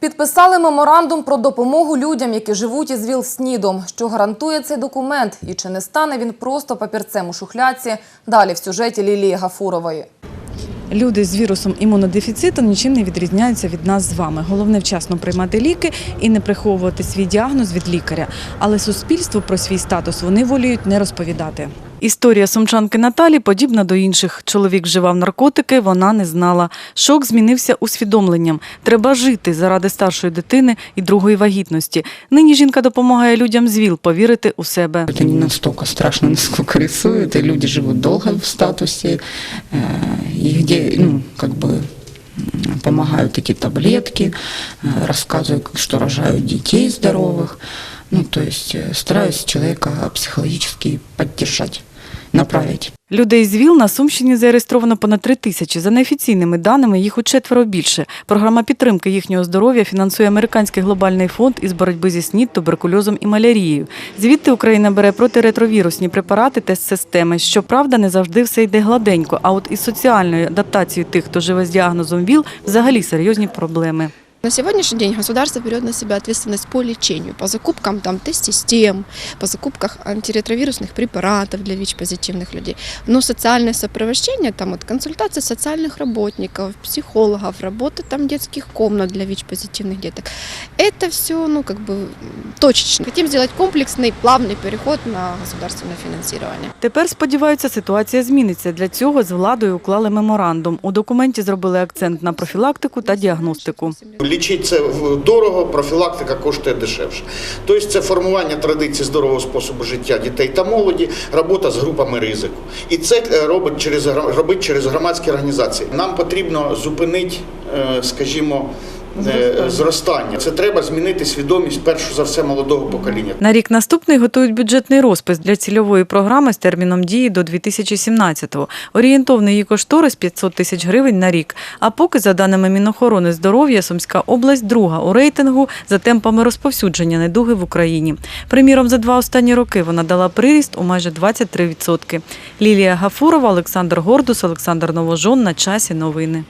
Підписали меморандум про допомогу людям, які живуть із ВІЛ-СНІДом. Що гарантує цей документ і чи не стане він просто папірцем у шухляці? Далі в сюжеті Лілії Гафурової. Люди з вірусом імунодефіциту нічим не відрізняються від нас з вами. Головне вчасно приймати ліки і не приховувати свій діагноз від лікаря. Але суспільству про свій статус вони воліють не розповідати. Історія сумчанки Наталі подібна до інших. Чоловік вживав наркотики, вона не знала. Шок змінився усвідомленням. Треба жити заради старшої дитини і другої вагітності. Нині жінка допомагає людям з ВІЛ повірити у себе. Это не настолько страшно, насколько рисуют, и люди живут долго в статусе, э, и где, ну, как бы м, помогают эти таблетки, э, рассказывают, как- что рожают детей здоровых. Ну, то есть э, стараюсь человека психологически поддержать, направить. Людей з ВІЛ на Сумщині зареєстровано понад три тисячі. За неофіційними даними, їх у четверо більше. Програма підтримки їхнього здоров'я фінансує Американський глобальний фонд із боротьби зі СНІД, туберкульозом і малярією. Звідти Україна бере протиретровірусні препарати, тест-системи. Щоправда, не завжди все йде гладенько. А от із соціальною адаптацією тих, хто живе з діагнозом ВІЛ, взагалі серйозні проблеми. На сегодняшний день государство берет на себя ответственность по лечению, по закупкам там, тест-систем, по закупках антиретровирусных препаратов для ВИЧ-позитивных людей. Но социальное сопровождение, там вот консультации социальных работников, психологов, работа там детских комнат для ВИЧ-позитивных деток, это все, ну, как бы м, точечно. Хотим сделать комплексный, плавный переход на государственное финансирование. Тепер сподіваються, ситуація зміниться. Для цього з владою уклали меморандум. У документі зробили акцент на профілактику та діагностику. Лічить це дорого, профілактика коштує дешевше. Тобто це формування традицій здорового способу життя дітей та молоді, робота з групами ризику. І це е, робить через робить через громадські організації. Нам потрібно зупинити, е, скажімо, е, зростання. Це треба змінити свідомість перш за все молодого покоління. На рік наступний готують бюджетний розпис для цільової програми з терміном дії до 2017-го. Орієнтовний її кошторис 500 тисяч гривень на рік. А поки, за даними Мінохорони здоров'я, Сумська область друга у рейтингу за темпами розповсюдження недуги в Україні. Приміром, за два останні роки вона дала приріст у майже 23%. Лілія Гафурова, Олександр Гордус, Олександр Новожон. На часі новини.